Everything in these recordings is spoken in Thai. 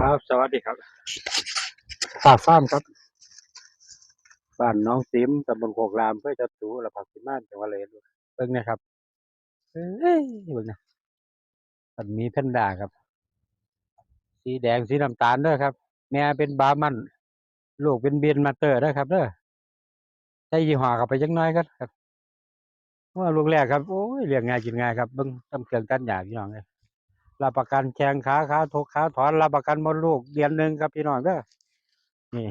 ครับ สวัสดีครับฝากฟ้าร์มครับ บ้านน้องซิมตำบลโคกรามเพื่อจะตูและผักสิมานจังหวัดเลยเบิ่งนะครับเอ้ยเบิ่งนะมันมีแพนด้าครับ สีแดงสีน้ำตาลเด้อครับ แม่เป็นบาร์มันลูกเป็นเบียนมาเตอร์เด้อครับเด้อใส่ยี่ห้อเข้าไปจังน้อยก็ครับว่าลูกแรกครับโอ้ยเลี้ยงง่ายกินง่ายครับเบิ่งตำเครื่องกันหยาพี่น้องเลย รับประกันแข้งขาขาทกขาถอนรับประกันมดลูกเดือนหนึ่งครับพี่น้องเด้อนี่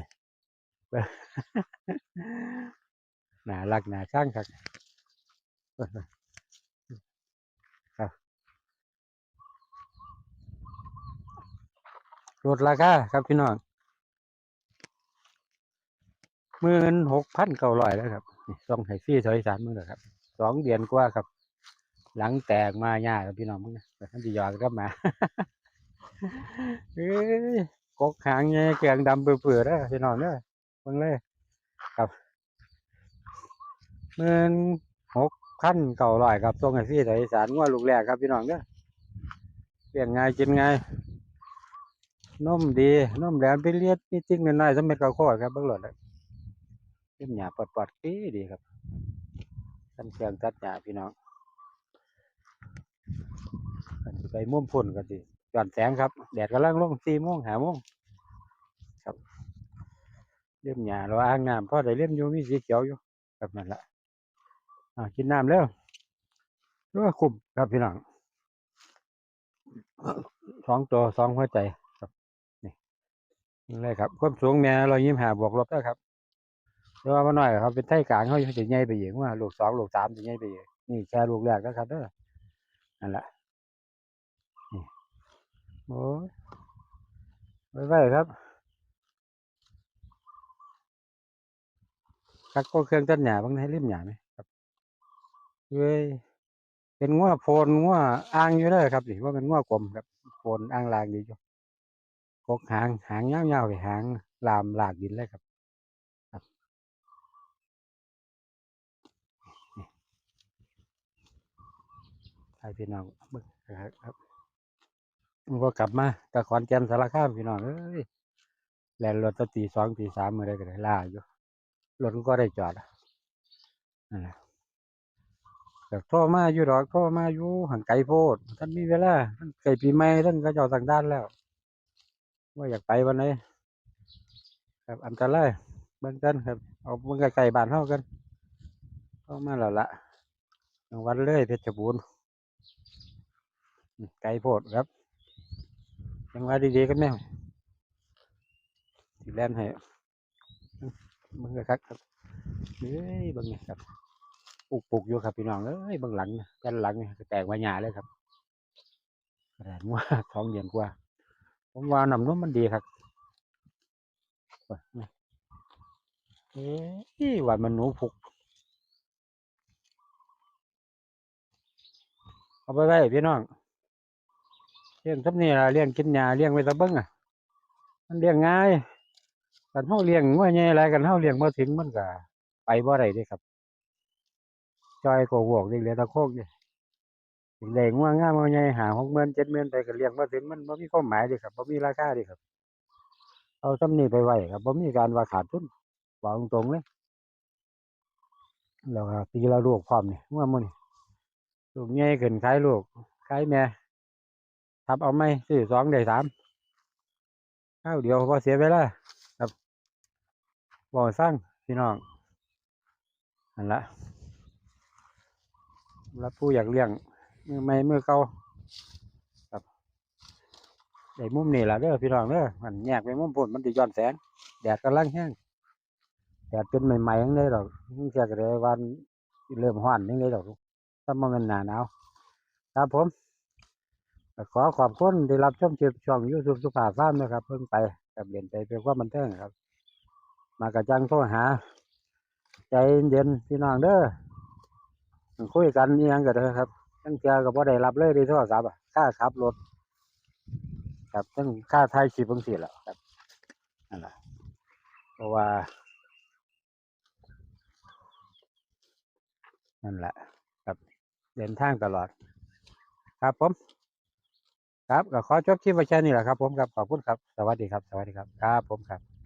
หน่ารักหนาช่างครับรับลดราคาครับพี่น้องหมื่นหกพันเก้าร้อยแล้วครับนี่ต้องให้ฟรีถอยสามมือแล้ครับสองเดือนกว่าครับ หลังแตกมาหญ้าครับพี่น้องมึงนะแต่ท่านจะยอดก็มาเอ้ยกกหางไงแกงดำเปื่อยๆแล้วพี่น้องเด้อเบิ่งเลยครับหมื่นหกพันเก้าร้อยครับส่งให้ฟรีถอยสารงัวลูกแรกครับพี่น้องเด้อเปลี้ยงง่ายกินง่ายนมดีนมแหลมไปเลียดนี่จริงน้อยๆสำเร็จข้าวโพดครับเบิ่งหลดเลยเลี้ยงหญ้าปอดๆดีดีครับท่านเครื่องตัดหญ้าพี่น้องกันสิไป ม่วมพุ่นกันสิย้อนแสงครับ แดดกำลังลงสี่โมงหาโมงครับเลี้ยงหญ้าเราอ้างน้ำพอได้เลี้ยงอยู่มีสีเขียวอยู่ครับนั่นแหละอ่ากินน้ำแล้วก็คุมครับพี่น้องสองตัวสองหัวใจครับนี่นี่เลยครับความสูงแม่เรายิ้มหาบวกลบแล้วครับแต่ว่ามาหน่อยครับเป็นไทกลางเขาจะใหญ่ไปอีกว่าลูกสองลูกสามจะใหญ่ไปอีกนี่แค่ลูกแรกแล้วครับเด้อนั่นแหละ โอ้ยไว้ไว้ครับคักก็เครื่องตัดหญ้าบางให้ริมหญ้าไหมครับเว้ยเป็นงัวโพนงัวอ่างอยู่เด้อครับนี่ว่าเป็นงัวกลมครับโพนอ่างลางดีอยู่กกหางหางยาวๆไปหางลามลากดินเลยครับไทยพี่น้องบิ่งครับ มันก็กลับมาแต่ขอนแก่นสารคามพี่น้องเอ้ยแล่นรถตีสองตีสามมื่อไรก็ได้ล่าอยู่รถก็ได้จอดอะนั่นแหละแต่โทรมาอยู่ดอกโทรมาอยู่ห่างไกลโพดท่านมีเวลาท่านไกลปีใหม่ท่านก็จ้าต่างด้านแล้ว ว่าอยากไปวันไหนครับอันตรายเบิ่งกันครับ เอาเบิ่งไกลบ้านเฮากันเข้ามาแล้วละจังหวัดเลยเพชรบูรณ์ไก่โพดครับ ยังว่าดีๆกันแม่สิแลนให้มึงก็คักครับเฮ้ยบังนี่ครับปลูกปลูกอยู่ครับพี่น้องเอ้ยบังหลังนะด้านหลังนี่แตกมาหยาเลยครับกระดานว่าท้องเดือนกว่า ผมว่าน้ำนุ่มมันดีครับเอ้ยว่ามันหนูผูกเอาไปไว้พี่น้อง ลี้ยงทับนี่ล่ะเลี้ยงกินหญ้าเลี้ยงไว้ตะเบิ้งอะ มันเลี้ยงง่ายกันเฮาเลี้ยงว่าใหญ่หลายกันเฮาเลี้ยงบ่ถึงมันก็ไปบ่ได้เด้ครับจอยก็วอกนี่เหลือตะโคกนี่แดงว่างามว่าใหญ่หา60,000 70,000ไปก็เลี้ยงบ่ถึงมันบ่มีความหมายเด้ครับบ่มีราคาเด้ครับ เอาซำนี้ไปไว้ครับบ่มีการว่าขาดทุนบอกตรงๆเลยแล้วก็ปีละลูกพร้อมนี่ว่ามื้อนี้ลูกใหญ่ขึ้นขายลูกขายแม่ ทับเอาไหมซื้อสองได้สามข้าวเดียวพอเสียเวลาครับบ่อสร้างพี่น้องนั่นละรับผู้อยากเลี้ยงมือไม่มือเก่าครับได้มุมนี่ละเด้อพี่น้องเด้อมันแยกไปมุมพุ่นมันจะย้อนแสงแดดกำลังแห้งแดดเป็นใหม่ๆยังได้ดอกยังเสียก็ได้วันเริ่มห้อนยังได้ดอกถ้ามันเป็นหนาหนาวครับผม ขอขอบคุณได้รับชมคลิปช่องยูทูบสุภาพฟามนะครับ เพิ่งไปกับเรียนไปเพื่อความันเทิงครับ มากระจังโทรหา ใจเย็นพี่น้องเด้อคุยกันนี่ยังก็เด้อครับตั้งเจอกับว่าได้รับเลยดีโทรศัพท์ค่าขับรถครับตั้งค่าไทยชีพบางสิแหละครับนั่นแหละเพราะว่านั่นแหละ ครับเดินทางตลอด ครับผม ครับก็ขอจบคลิปไว้แค่นี้แหละครับผมครับขอบคุณครับ สวัสดีครับ สวัสดีครับ ครับผมครับ